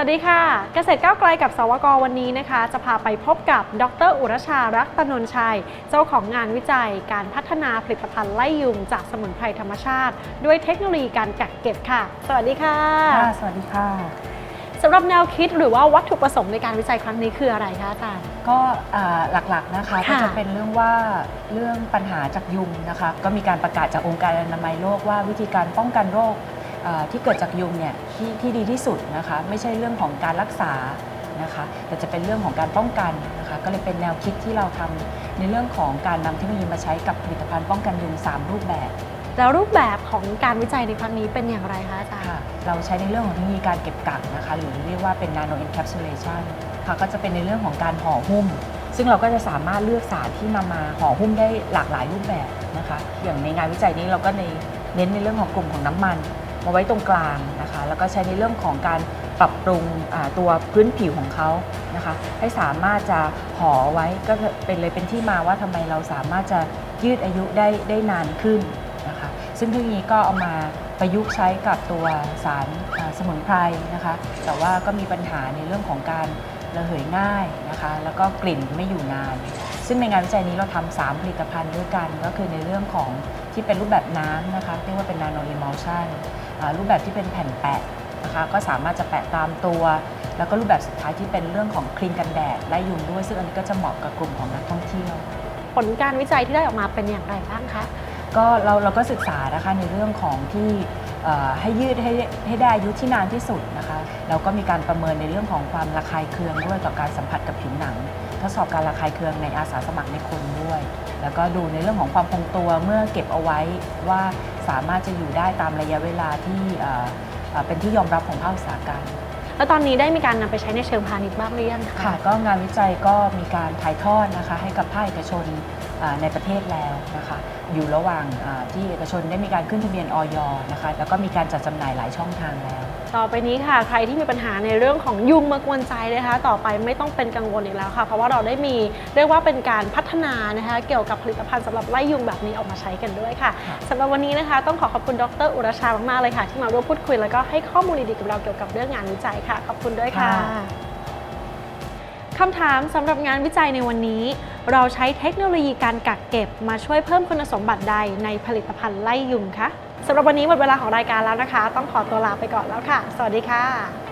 วัสดีค่ะ เกษตรก้าวไกลกับสวกวันนี้นะคะ จะพาไปพบกับ ดร อุรชารักตนนชัย เจ้าของงานวิจัย การพัฒนาผลิตภัณฑ์ไล่ยุงจากสมุนไพรธรรมชาติ ด้วยเทคโนโลยีการกักเก็บค่ะ สวัสดีค่ะค่ะ สวัสดีค่ะสำหรับแนวคิดหรือว่าวัตถุประสงค์ในการวิจัยครั้งนี้คืออะไรคะอาจารย์ ก็อ่าหลักๆนะคะค่ะก็จะเป็นเรื่องว่าเรื่องปัญหาจากยุงนะคะ ก็มีการประกาศจากองค์การอนามัยโลกว่าวิธีการป้องกันโรคอ่า ที่เกิดจากยุงเนี่ยที่ที่ดีที่สุดนะคะ ไม่ใช่เรื่องของการรักษานะคะแต่จะเป็นเรื่องของการป้องกันนะคะก็เลยเป็นแนวคิดที่เราทำในเรื่องของการนำเทคโนโลยีมาใช้กับผลิตภัณฑ์ป้องกันยุง 3 รูปแบบ แล้วรูปแบบของการวิจัยในครั้งนี้เป็นอย่างไรคะอาจารย์ค่ะเราใช้ในเรื่องของเทคโนโลยีการเก็บกักนะคะหรือเรียกว่าเป็น nano encapsulation ค่ะก็จะเป็นในเรื่องของการห่อหุ้ม ซึ่งเราก็จะสามารถเลือกสารที่นำมาห่อหุ้มได้หลากหลายรูปแบบนะคะอย่างในงานวิจัยนี้เราก็ในเน้นในเรื่องของกลุ่มของน้ำมัน มาไว้ตรงกลางนะคะ แล้วก็ใช้ในเรื่องของการปรับปรุงตัวพื้นผิวของเขานะคะ ให้สามารถจะห่อไว้ก็เป็นเลยเป็นที่มาว่าทำไมเราสามารถจะยืดอายุได้ได้นานขึ้นนะคะ ซึ่งเทคโนโลยีก็เอามาประยุกต์ใช้กับตัวสารสมุนไพรนะคะ แต่ว่าก็มีปัญหาในเรื่องของการระเหยง่ายนะคะ แล้วก็กลิ่นไม่อยู่นาน ซึ่งในงานวิจัยนี้เราทำสามผลิตภัณฑ์ด้วยกัน ก็คือในเรื่องของที่เป็นรูปแบบน้ำนะคะเรียกว่าเป็น nano emulsion อ่า รูปแบบที่เป็นแผ่นแปะนะคะก็สามารถจะแปะตามตัว แล้วก็รูปแบบสุดท้ายที่เป็นเรื่องของครีมกันแดดไล่ยุงด้วย ซึ่งอันนี้ก็จะเหมาะกับกลุ่มของนักท่องเที่ยว ผลการวิจัยที่ได้ออกมาเป็นอย่างไรบ้างคะก็เราเราก็ศึกษานะคะในเรื่องของที่เอ่อให้ยืดให้ให้ได้อายุที่นานที่สุดนะคะแล้วก็มีการประเมินในเรื่องของความระคายเคืองด้วยต่อการสัมผัสกับผิวหนัง ทดสอบการระคายเคืองในอาสาสมัครในคนด้วย แล้วก็ดูในเรื่องของความคงตัวเมื่อเก็บเอาไว้ว่า สามารถจะอยู่ได้ตามระยะเวลาที่เอ่อเอ่อเป็นที่ยอมรับของภาคอุตสาหกรรมแล้วตอนนี้ได้มีการนำไปใช้ในเชิงพาณิชย์บ้างหรือยังคะค่ะ ก็งานวิจัยก็มีการถ่ายทอดนะคะให้กับภาคเอกชนอ่า ในประเทศแล้วนะคะอยู่ระหว่างอ่าที่เอกชนได้มีการขึ้นทะเบียนออยนะคะแล้วก็มีการจัดจำหน่ายหลายช่องทางแล้ว ต่อไปนี้ค่ะ ใครที่มีปัญหาในเรื่องของยุงมากวนใจนะคะ ต่อไปไม่ต้องเป็นกังวลอีกแล้วค่ะ เพราะว่าเราได้มีเรียกว่าเป็นการพัฒนานะคะ เกี่ยวกับผลิตภัณฑ์สำหรับไล่ยุงแบบนี้ออกมาใช้กันด้วยค่ะค่ะสำหรับวันนี้นะคะ ต้องขอขอบคุณดร อุรชามากๆเลยค่ะ ที่มาร่วมพูดคุยแล้วก็ให้ข้อมูลดีๆกับเราเกี่ยวกับเรื่องงานวิจัยค่ะ ขอบคุณด้วยค่ะ คำถามสำหรับงานวิจัยในวันนี้ เราใช้เทคโนโลยีการกักเก็บมาช่วยเพิ่มคุณสมบัติใดในผลิตภัณฑ์ไล่ยุงคะสำหรับวันนี้หมดเวลาของรายการแล้วนะคะ ต้องขอตัวลาไปก่อนแล้วค่ะ สวัสดีค่ะ